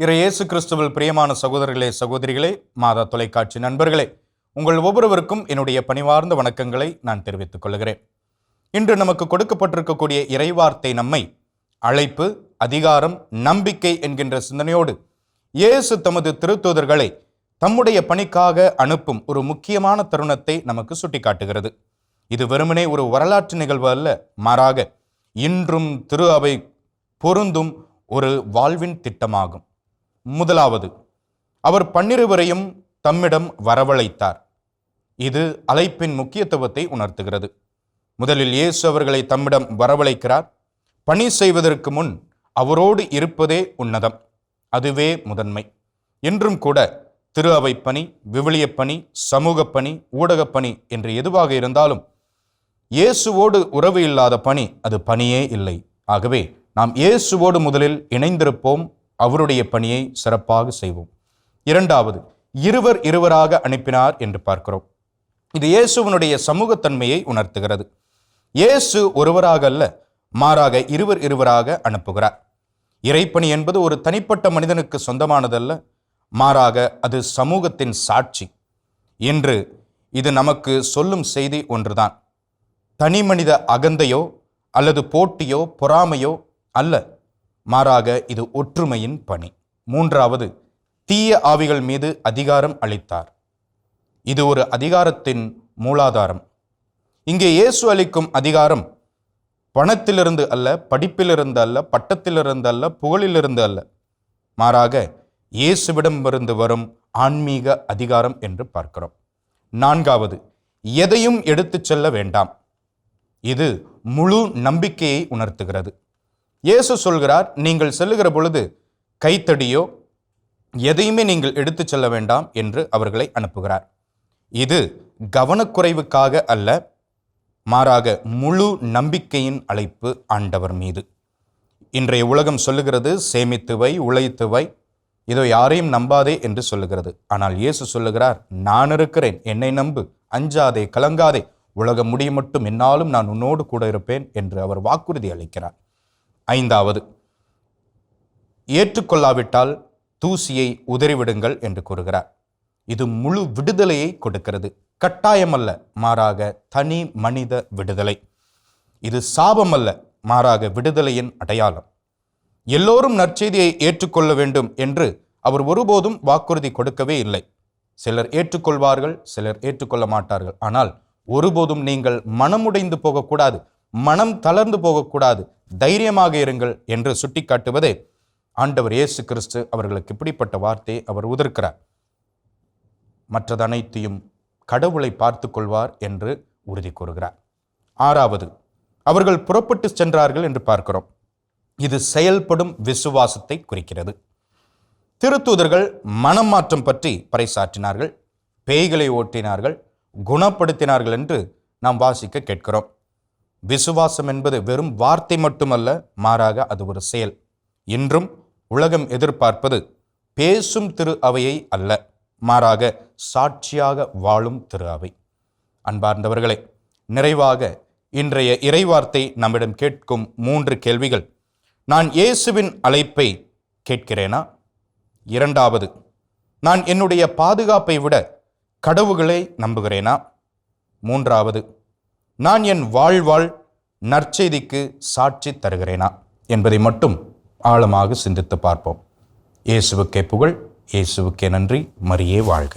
இறை இயேசு கிறிஸ்துவில் பிரியமான சகோதரர்களே சகோதரிகளே மாதா தொலைக்காட்சி நண்பர்களே உங்கள் ஒவ்வொருவருக்கும் என்னுடைய பணிவார்ந்த வணக்கங்களை நான் தெரிவித்துக் கொள்கிறேன். இன்று நமக்கு கொடுக்கப்பட்டிருக்கக்கூடிய இறைவார்த்தை நம்மை அழைப்பு அதிகாரம் நம்பிக்கை என்கின்ற சிந்தனையோடு இயேசு தமது திருத்தூதர்களை தம்முடைய பணிக்காக அனுப்பும் ஒரு முக்கியமான தருணத்தை நமக்கு சுட்டிக்காட்டுகிறது. இது வெறுமனே ஒரு வரலாற்று நிகழ்வு அல்ல மாறாக இன்றும் திரு அவை பொருந்தும் ஒரு வாழ்வின் திட்டமாகும். முதலாவது அவர் பன்னிருவரையும் தம்மிடம் வரவழைத்தார். இது அழைப்பின் முக்கியத்துவத்தை உணர்த்துகிறது. முதலில் இயேசு அவர்களை தம்மிடம் வரவழைக்கிறார். பணி செய்வதற்கு முன் அவரோடு இருப்பதே உன்னதம். அதுவே முதன்மை. இன்றும் கூட திரு அவை பணி விவிலியப் பணி சமூகப் பணி ஊடகப் பணி என்று எதுவாக இருந்தாலும் இயேசுவோடு உறவு இல்லாத பணி அது பணியே இல்லை. ஆகவே நாம் இயேசுவோடு முதலில் இணைந்திருப்போம். அவருடைய பணியை சிறப்பாக செய்வோம். இரண்டாவது இருவர் இருவராக அனுப்பினார் என்று பார்க்கிறோம். இது இயேசுவனுடைய சமூகத்தன்மையை உணர்த்துகிறது. இயேசு ஒருவராக அல்ல மாறாக இருவர் இருவராக அனுப்புகிறார். இறைப்பணி என்பது ஒரு தனிப்பட்ட மனிதனுக்கு சொந்தமானதல்ல மாறாக அது சமூகத்தின் சாட்சி. என்று இது நமக்கு சொல்லும் செய்தி ஒன்றுதான். தனி மனித அகந்தையோ அல்லது போட்டியோ பொறாமையோ அல்ல. மாறாக இது ஒற்றுமையின் பணி. மூன்றாவது தீய ஆவிகள் மீது அதிகாரம் அளித்தார். இது ஒரு அதிகாரத்தின் மூலாதாரம். இங்கே இயேசு அளிக்கும் அதிகாரம் பணத்திலிருந்து அல்ல படிப்பிலிருந்து அல்ல பட்டத்திலிருந்து அல்ல புகழிலிருந்து அல்ல. மாறாக இயேசுவிடமிருந்து வரும் ஆன்மீக அதிகாரம் என்று பார்க்கிறோம். நான்காவது எதையும் எடுத்துச் செல்ல வேண்டாம். இது முழு நம்பிக்கையை உணர்த்துகிறது. இயேசு சொல்கிறார் நீங்கள் செல்லுகிற பொழுது கைத்தடியோ எதையுமே நீங்கள் எடுத்து செல்ல வேண்டாம் என்று அவர்களை அனுப்புகிறார். இது கவனக்குறைவுக்காக அல்ல மாறாக முழு நம்பிக்கையின் அழைப்பு ஆண்டவர் மீது. இன்றைய உலகம் சொல்லுகிறது சேமித்துவை உழைத்துவை இதோ யாரையும் நம்பாதே என்று சொல்லுகிறது. ஆனால் இயேசு சொல்லுகிறார் நான் இருக்கிறேன் என்னை நம்பு அஞ்சாதே கலங்காதே உலகம் முடியும் மட்டும் என்னாலும் நான் உன்னோடு கூட இருப்பேன் என்று அவர் வாக்குறுதி அளிக்கிறார். ஐந்தாவது. ஏற்றுக்கொள்ளாவிட்டால் தூசியை உதறிவிடுங்கள் என்று கூறுகிறார். இது முழு விடுதலையை கொடுக்கிறது. கட்டாயமல்ல மாறாக தனி மனித விடுதலை. இது சாபமல்ல மாறாக விடுதலையின் அடையாளம். எல்லோரும் நற்செய்தியை ஏற்றுக்கொள்ள வேண்டும் என்று அவர் ஒருபோதும் வாக்குறுதி கொடுக்கவே இல்லை. சிலர் ஏற்றுக்கொள்வார்கள் சிலர் ஏற்றுக்கொள்ள மாட்டார்கள். ஆனால் ஒருபோதும் நீங்கள் மனமுடைந்து போகக்கூடாது. மனம் தளர்ந்து போகக்கூடாது. தைரியமாக இருங்கள் என்று சுட்டிக்காட்டுவதே ஆண்டவர் இயேசு கிறிஸ்து அவர்களுக்கு இப்படிப்பட்ட வார்த்தையை அவர் உதிர்க்கிறார். மற்றது அனைத்தையும் கடவுளை பார்த்து கொள்வார் என்று உறுதி கூறுகிறார். ஆறாவது அவர்கள் புறப்பட்டு சென்றார்கள் என்று பார்க்கிறோம். இது செயல்படும் விசுவாசத்தை குறிக்கிறது. திருத்தூதர்கள் மனம் மாற்றம் பற்றி பறைசாற்றினார்கள் பேய்களை ஓட்டினார்கள் குணப்படுத்தினார்கள் என்று நாம் வாசிக்க கேட்கிறோம். விசுவாசம் என்பது வெறும் வார்த்தை மட்டுமல்ல மாறாக அது ஒரு செயல். இன்றும் உலகம் எதிர்பார்ப்பது பேசும் திரு அவையை அல்ல மாறாக சாட்சியாக வாழும் திரு அவை. அன்பார்ந்தவர்களே நிறைவாக இன்றைய இறைவார்த்தை நம்மிடம் கேட்கும் மூன்று கேள்விகள். நான் இயேசுவின் அழைப்பை கேட்கிறேனா? இரண்டாவது நான் என்னுடைய பாதுகாப்பை விட கடவுகளை நம்புகிறேனா? மூன்றாவது நான் என் வாழ்வாழ் நற்செய்திக்கு சாட்சி தருகிறேனா என்பதை மட்டும் ஆழமாக சிந்தித்து பார்ப்போம். இயேசுவுக்கே புகழ் இயேசுவுக்கே நன்றி. மரியே வாழ்க.